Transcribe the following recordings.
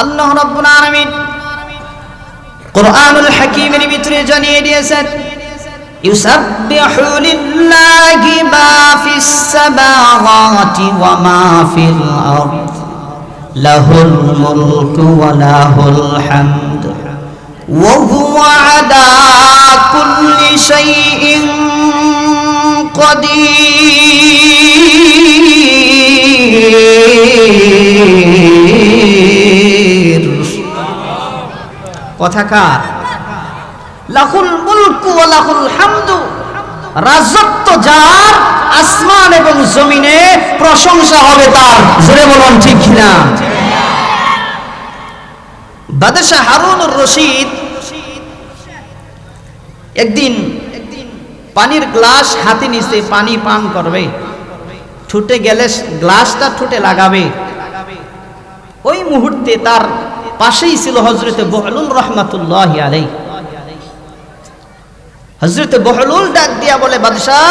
আল্লাহ রাব্বুল আলামিন কোরআনুল হাকিমের ভিতরে জানিয়ে দিয়েছেন, ইউসাববিহু লিল্লাহি মা ফিস সামাওয়াতি ওয়া মা ফিল আরদ। লাহুল মুলকু ওয়া লাহুল হামদ। ওয়া হুয়া আলা কুল্লি কথাকার লাহুল মুলকু ওয়া লাহুল হামদু। রাজত্ব যার আসমান এবং জমিনে প্রশংসা হবে তার। বলুন ঠিক কিনা? বাদশাহ হারুনুর রশিদ একদিন পানির গ্লাস হাতে নিচে পানি পান করবে। ঠুটে গেলে গ্লাসটা ঠুটে লাগাবে। ওই মুহূর্তে তার পাশেই ছিল হজরতে বহলুল রহমাতুল্লাহ আলাই হজরতে বহলুল ডাক দিয়া বলে, বাদশাহ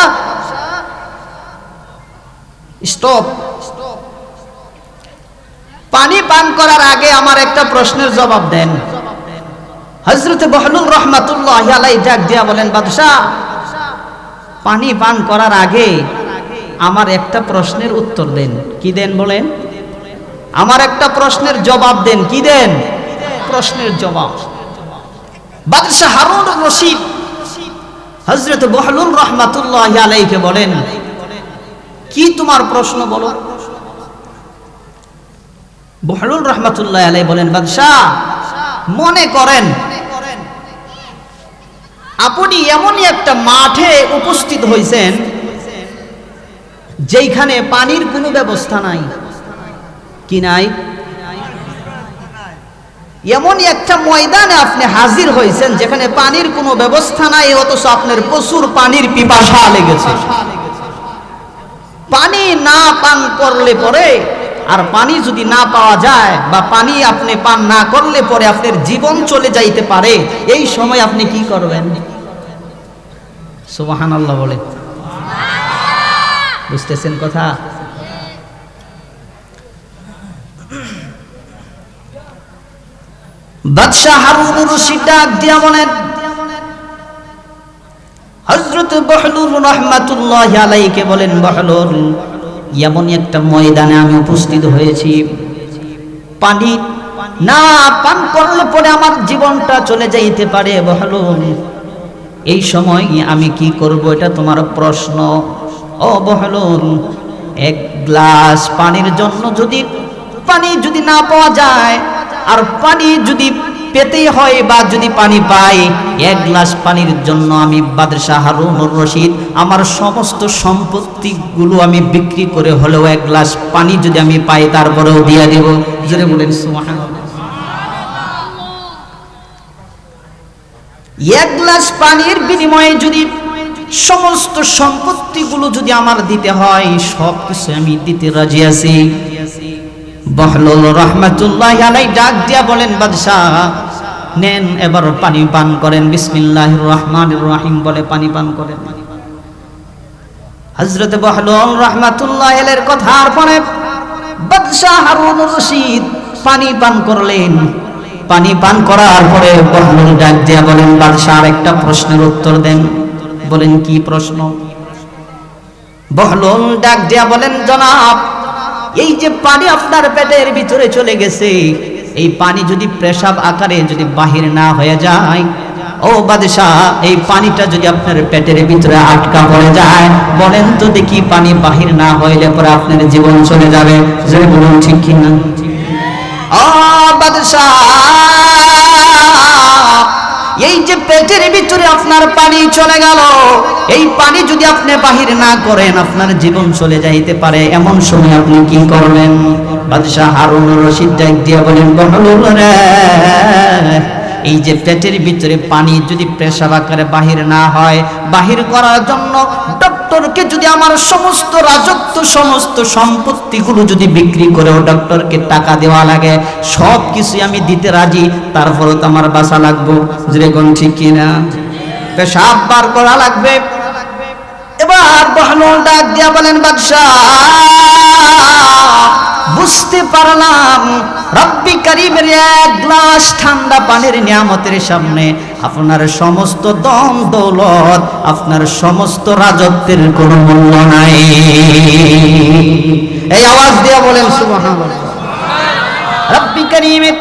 স্টপ পানি পান করার আগে আমার একটা প্রশ্নের জবাব দেন। হজরতে বহলুল রহমাতুল্লাহ আলাই ডাক দিয়া বলেন, বাদশাহ, পানি পান করার আগে আমার একটা প্রশ্নের উত্তর দেন। কি দেন বলেন? আমার একটা প্রশ্নের জবাব দেন, কি দেন? প্রশ্নের জবাব। বাদশাহ হারুন রশিদ হজরত বহলুল রহমাতুল্লাহ আলাইকে বলেন, কি তোমার প্রশ্ন বলো? বহলুল রহমাতুল্লাহ আলাই বলেন বাদশাহ মনে করেন, আপনি এমনই একটা মাঠে উপস্থিত হয়েছেন যেইখানে পানির কোনো ব্যবস্থা নাই। কি নাই? এমনই একটা ময়দানে আপনি হাজির হয়েছেন যেখানে পানির কোনো ব্যবস্থা নাই, অথচ আপনার প্রচুর পানির পিপাসা লেগেছে। পানি না পান করলে পরে, আর পানি যদি না পাওয়া যায় বা পানি আপনি পান না করলে পরে আপনার জীবন চলে যাইতে পারে, এই সময় আপনি কি করবেন? সুবাহান আল্লাহ বলে বুঝতেছেন কথা? বলেন একটা ময়দানে আমি উপস্থিত হয়েছি। পানি না পান করলে পরে আমার জীবনটা চলে যাইতে পারে, বহলুর। এই সময় আমি কি করব এটা তোমার প্রশ্ন। ও বহলুর, এক গ্লাস পানির জন্য যদি, পানি যদি না পাওয়া যায়, আর পানি যদি পেতে হয় বা যদি পানি পাই এক গ্লাস পানির জন্য আমি বাদশাহ হারুনুর রশিদ, আমার সমস্ত সম্পত্তিগুলো আমি বিক্রি করে হলেও এক গ্লাস পানি যদি আমি পাই, তারপরেও দিয়ে দেব। জোরে বলেন এক গ্লাস পানির বিনিময়ে যদি সমস্ত সম্পত্তিগুলো যদি আমার দিতে হয় সব কিছু আমি দিতে রাজি আছি। বহলুল রহমাতুল্লাহ আলাই ডাক দিয়া বলেন, বাদশাহ, নেন, এবার পানি পান করেন। বিসমিল্লাহির রহমানির রহিম বলে পানি পান করেন। হযরত বহলুল রহমাতুল্লাহ আলাইহির কথার পরে বাদশাহ হারুন রশিদ পানি পান করলেন। পানি পান করার পরে বহলুল ডাক দিয়া বলেন, বাদশাহ, একটা প্রশ্নের উত্তর দেন। বলেন, কি প্রশ্ন? বহলুল ডাক দিয়া বলেন, জনাব এই যে পানি আপনার পেটের ভিতরে চলে গেছে, এই পানি যদি পেশাব আকারে যদি বাহির না হয়ে যায়, ও বাদশাহ, এই পানিটা যদি আপনার পেটের ভিতরে আটকা পড়ে যায়, বলেন তো দেখি পানি বাহির না হইলে পরে আপনার জীবন চলে যাবে। বলুন ঠিক কিনা? ও বাদশাহ পেটের ভিতরে আপনার পানি চলে গেল। এই পানি যদি আপনি বাহির না করেন, আপনার জীবন চলে যাইতে পারে। এমন সময় আপনি কি করবেন? বাদশাহ হারুন রশিদ ডাক দিয়া বলেন এই যে পেটের ভিতরে পানি যদি পেশাব আকারে বাহির না হয়, বাহির করার জন্য ডক্টরকে যদি আমার সমস্ত রাজত্ব, সমস্ত সম্পত্তিগুলো যদি বিক্রি করেও ডক্টরকে টাকা দেওয়া লাগে, সব কিছু আমি দিতে রাজি, তারপরও তো আমার বাসা লাগবো। যেরকম ঠিক কিনা পেশাব বার করা লাগবে। এবার বহলুল ডাক দিয়া বলেন, বাদশাহ। বুঝতে পারলাম। রব্বি করিমের এক গ্লাস ঠান্ডা পানির নিয়ামতের সামনে আপনার সমস্ত দম দৌলত, আপনার সমস্ত রাজত্বের কোনো মূল্য নাই। এই আওয়াজ দিয়ে বলেন রব্বি করিমের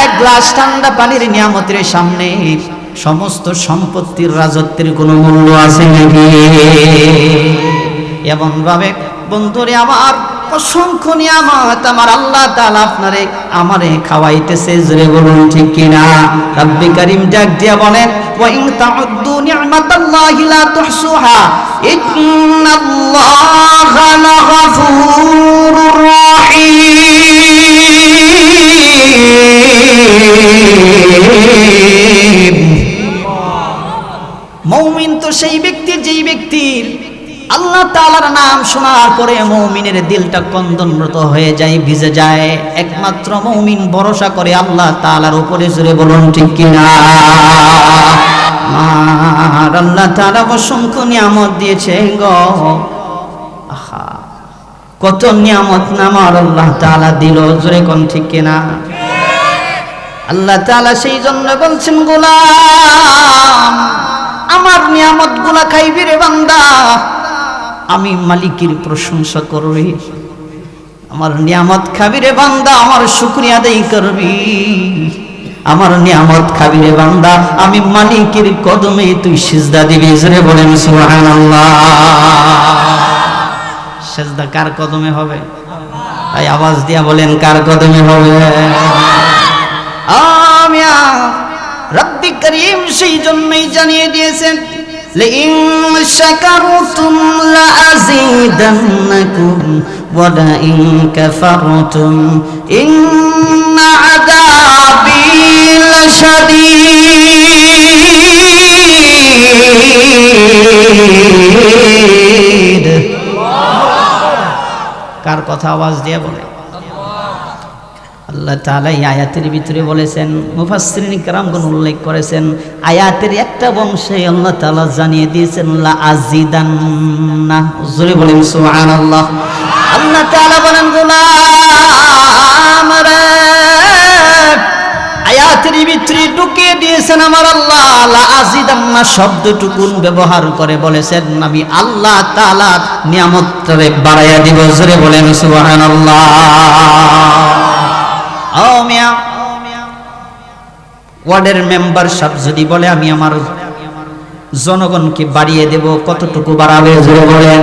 এক গ্লাস ঠান্ডা পানির নিয়ামতের সামনে সমস্ত সম্পত্তির রাজত্বের কোনো মূল্য আছে নাকি? এমন ভাবে বন্ধুরে আমার অসংখ্য নিয়ামত আমার আল্লাহ তাআলা আপনারে আমারে খাওয়াইতেছে, জোরে বলুন ঠিক কিনা? রব্বি করিম ডাক দিয়া বলেন ওয়া ইন তাউদ্দু নি'মাতাল্লাহি লা তুহসুহা, ইন্নাল্লাহা লাগাফুরুর রহিম। তাআলার নাম শোনার পরে মৌমিনের দিলটা কন্দনরত হয়ে যায়, ভিজে যায়। একমাত্র মৌমিন ভরসা করে আল্লাহ তাআলার উপরে জুড়ে বলুন, ঠিক কিনা? আর আল্লাহ তালা অসংখ্য নিয়ামত দিয়েছে গো। কত নিয়ামত নামার আল্লাহ তালা দিল, জোরে কোন ঠিক কিনা? আল্লাহ তালা সেই জন্য বলছেন, গোলাম, আমার নিয়ামতগুলা খাইবি রে বান্দা আমি মালিকের প্রশংসা করবি। আমার নিয়ামত খাবি রে বান্দা, আমার শুক্রিয়া আদায় করবি। আমার নিয়ামত খাবি রে বান্দা, আমি মালিকের কদমে তুই সিজদা দিবি। জোরে বলেন, সুবহানাল্লাহ। সিজদা কার কদমে হবে? তাই আওয়াজ দিয়া বলেন, কার কদমে হবে? আমিয়া, রব্বি করিম সেই জন্যই জানিয়ে দিয়েছেন لئن شكرتم لأزيدنكم ولئن كفرتم إن عذابي لشديد কার কথা আওয়াজ দিয়ে বলে আল্লাহ তালাই আয়াতের ভিতরে বলেছেন মুফাসরিন কারামগণ উল্লেখ করেছেন, আয়াতের একটা বংশে আল্লাহ তালা জানিয়ে দিয়েছেন, লা আজিদান্না। জোরে বলেন সুহান আল্লাহ আল্লাহ তালা বলেন, গোলাম আয়াতের ভিতরে ঢুকিয়ে দিয়েছেন আমার আল্লাহ, লা আজিদান্না শব্দটুকুন ব্যবহার করে বলেছেন, আমি আল্লাহ তালা নিয়ামতটারে বাড়াইয়া দিব। জোরে বলেন সুহান আল্লাহ ওয়ার্ডের মেম্বার যদি বলে, আমি আমার জনগণকে বাড়িয়ে দেব, কতটুকু বাড়াবে? জোরে বলেন,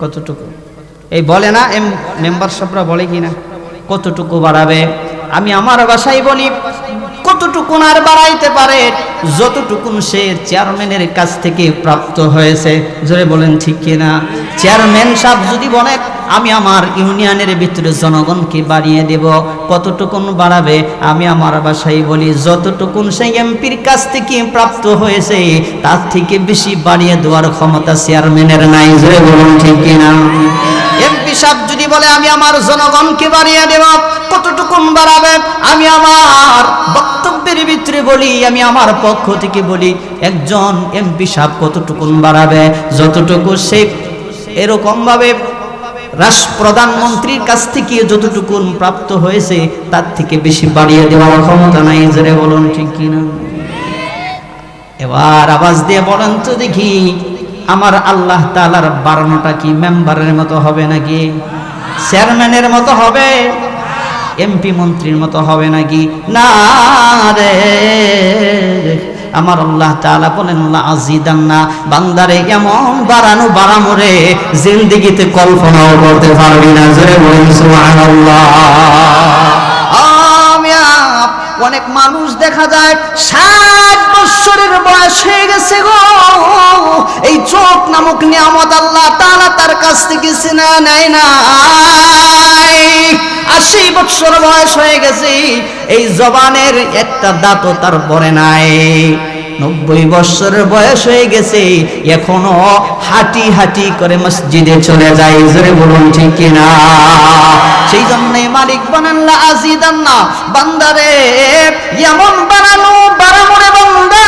কতটুকু? এই বলে না, এম, মেম্বার বলে কি না? কতটুকু বাড়াবে? আমি আমার বাসায় বলি কতটুকুন আর বাড়াইতে পারে? যতটুকুন সে চেয়ারম্যানের কাছ থেকে প্রাপ্ত হয়েছে। জোরে বলেন ঠিক কিনা? চেয়ারম্যান সাহেব যদি বলে আমি আমার ইউনিয়নের ভিতরে জনগণকে বাড়িয়ে দেব। কতটুকুন বাড়াবে, আমি আমার বাসায় বলি, যতটুকুন সেই এমপির কাছ থেকে প্রাপ্ত হয়েছে, তার থেকে বেশি বাড়িয়ে দেওয়ার ক্ষমতা চেয়ারম্যানের নাই। জোরে বলুন, ঠিক কিনা? এমপি সাহেব যদি বলে, আমি আমার জনগণকে বাড়িয়ে দেব, কতটুকুন বাড়াবে? আমি আমার বক্তব্যের ভিতরে বলি, আমি আমার পক্ষ থেকে বলি, একজন এমপি সাহেব কতটুকুন বাড়াবে? যতটুকু সে এরকম রাষ্ট্র প্রধানমন্ত্রীর কাছ থেকে যতটুকু প্রাপ্ত হয়েছে, তার থেকে বেশি বাড়িয়ে দেওয়ার ক্ষমতা নাই, জোরে বলুন, ঠিক কিনা? এবার আওয়াজ দিয়ে বলেন তো দেখি, আমার আল্লাহ তালার বাড়ানোটা কি মেম্বারের মতো হবে নাকি? চেয়ারম্যানের মতো হবে? এমপি মন্ত্রীর মতো হবে নাকি? না রে। আমার আল্লাহ তাআলা বলেন আল্লাহ আজিদান্না বান্দারে, এমন বাড়ানো বাড়ামো রে, জিন্দিগিতে কল্পনাও করতে পারবি না। জোরে বলেন, সুবহানাল্লাহ। অনেক মানুষ দেখা যায়, ষাট বছরের বয়স হয়ে গেছে গো। এই চোখ নামক নিয়ামত আল্লাহ তাআলা তার কাছ থেকে সিনা নেয় না আশি বছর বয়স হয়ে গেছে, এই জবানের একটা দাঁতও তার পরে নাই। নব্বই বছর বয়স হয়ে গেছে, এখনও হাঁটি হাঁটি করে মসজিদে চলে যায়, জোরে বলুন ঠিক কিনা? সেই জন্যে মালিক বানাল্লা আজিদান না, বান্দারে, এমন বানানো বানামো রে বান্দা,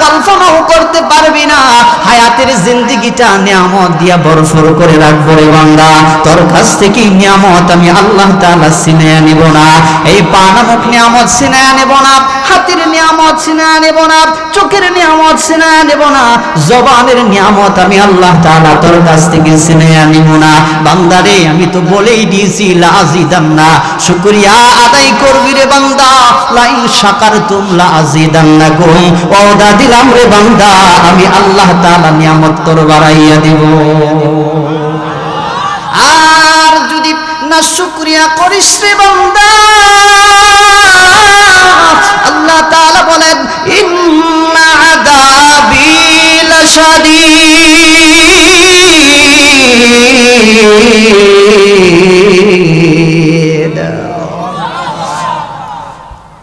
কল্পনাও করতে পারবি না, হায়াতের জিন্দিগিটা নিয়ামত দিয়া বরফর করে রাখব রে বান্দা। তোর কাছ থেকে নিয়ামত আমি আল্লাহ তাআলা সিনে নেব না। এই পা নিয়ামত সিনে নেব না, হাতের নিয়ামত সিনে নেব না, চোখের নিয়ামত সিনে নেব না, জবানের নিয়ামত আমি আল্লাহ তাআলা তোর কাছ থেকে সিনে নিব না। বান্দারে আমি তো বলেই দিয়েছি লাজিদান্না শুকরিয়া আদায় করবি রে বান্দা। লাইন সাকার তুমলা আজিদান্না কুম ওদা দিলাম রে বান্দা। আমি আল্লাহ তাআলা নিয়ামত তোর বাড়াইয়া দিব। আর যদি না শুক্রিয়া করিস রে আল্লাহ তাআলা বলেন ইন্না আযাবি লাশাদীদ।